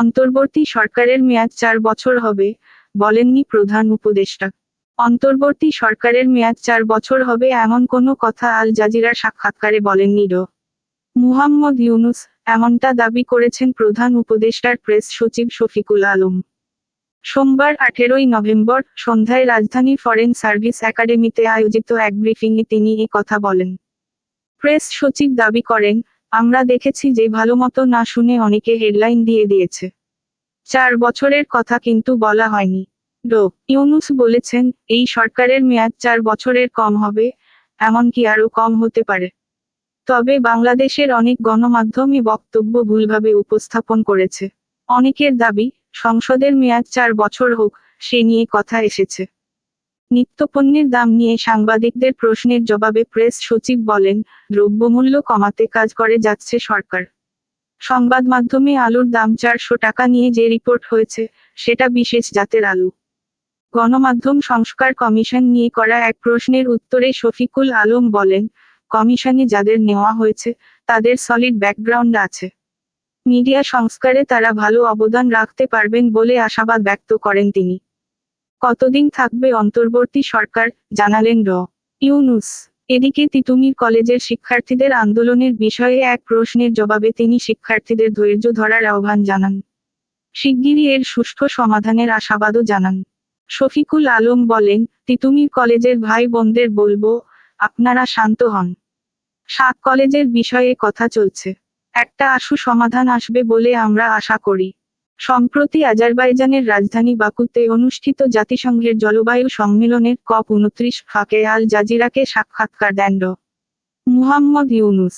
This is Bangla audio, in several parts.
অন্তর্বর্তী সরকারের মেয়াদ চার বছর হবে, বলেননি প্রধান উপদেষ্টা। অন্তর্বর্তী সরকারের মেয়াদ চার বছর হবে এমন কোনো কথা আল জাজিরার সাক্ষাৎকারে বলেননি ড। মুহাম্মদ ইউনুস এমনটা দাবি করেছেন প্রধান উপদেষ্টার প্রেস সচিব শফিকুল আলম। সোমবার আঠেরোই নভেম্বর সন্ধ্যায় রাজধানীর ফরেন সার্ভিস একাডেমিতে আয়োজিত এক ব্রিফিংয়ে তিনি এ কথা বলেন। প্রেস সচিব দাবি করেন আমরা দেখেছি যে ভালোমতো না শুনে অনেকে হেডলাইন দিয়ে দিয়েছে। চার বছরের কথা কিন্তু বলা হয়নি। ড, ইউনুস বলেছেন, এই সরকারের মেয়াদ চার বছরের কম হবে, এমনকি আরও কম হতে পারে। তবে বাংলাদেশের অনেক গণমাধ্যমে বক্তব্য ভুলভাবে উপস্থাপন করেছে। অনেকের দাবি, সংসদের মেয়াদ চার বছর হোক, সে নিয়ে কথা এসেছে। নিত্যপণ্যের দাম নিয়ে সাংবাদিকদের প্রশ্নের জবাবে প্রেস সচিব বলেন, দ্রব্যমূল্য কমাতে কাজ করে যাচ্ছে সরকার। সংবাদ মাধ্যমে আলুর দাম চারশো টাকা নিয়ে যে রিপোর্ট হয়েছে, সেটা বিশেষ জাতের আলু। গণমাধ্যম সংস্কার কমিশন নিয়ে করা এক প্রশ্নের উত্তরে শফিকুল আলম বলেন, কমিশনে যাদের নেওয়া হয়েছে, তাদের সলিড ব্যাকগ্রাউন্ড আছে। মিডিয়া সংস্কারে তারা ভালো অবদান রাখতে পারবেন বলে আশাবাদ ব্যক্ত করেন তিনি। কতদিন থাকবে অন্তর্বর্তী সরকার? জানালেন ড ইউনুস। এদিকে তিতুমির কলেজের শিক্ষার্থীদের আন্দোলনের বিষয়ে এক প্রশ্নের জবাবে তিনি শিক্ষার্থীদের ধৈর্য ধরার আহ্বান জানান। শিগগিরই এর সুষ্ঠু সমাধানের আশাবাদও জানান। শফিকুল আলম বলেন, তিতুমির কলেজের ভাই বোনদের বলব, আপনারা শান্ত হন। সাত কলেজের বিষয়ে কথা চলছে। একটা আশু সমাধান আসবে বলে আমরা আশা করি। সম্প্রতি আজারবাইজানের রাজধানী বাকুতে অনুষ্ঠিত জাতিসংঘের জলবায়ু সম্মেলনের কপ উনত্রিশ ফাঁকে আল জাজিরাকে সাক্ষাৎকার দেন ড। মুহাম্মদ ইউনুস।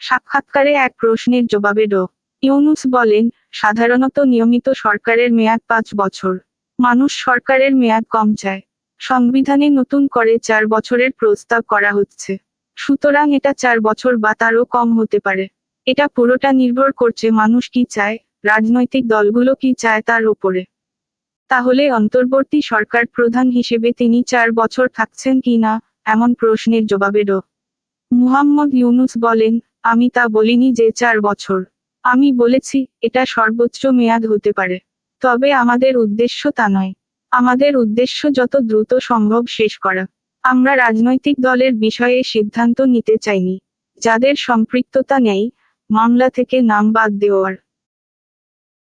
সাক্ষাৎকারে এক প্রশ্নের জবাবে ড। ইউনুস বলেন, সাধারণত নিয়মিত সরকারের মেয়াদ পাঁচ বছর। মানুষ সরকারের মেয়াদ কম চায়। সংবিধানে নতুন করে চার বছরের প্রস্তাব করা হচ্ছে। সুতরাং এটা চার বছর বা তারও কম হতে পারে। এটা পুরোটা নির্ভর করছে মানুষ কি চায়। রাজনৈতিক দলগুলো কি চায় তার উপরে? তাহলে অন্তর্বর্তী সরকার প্রধান হিসেবে তিনি চার বছর থাকছেন কি না? এমন প্রশ্নের জবাবে ড। মুহাম্মদ ইউনুস বলেন, আমি তা বলিনি যে চার বছর। আমি বলেছি, এটা সর্বোচ্চ মেয়াদ হতে পারে। তবে আমাদের উদ্দেশ্য তা নয়। আমাদের উদ্দেশ্য যত দ্রুত সম্ভব শেষ করা। আমরা রাজনৈতিক দলের বিষয়ে সিদ্ধান্ত নিতে চাইনি। যাদের সম্পৃক্ততা নেই, মামলা থেকে নাম বাদ দেওয়ার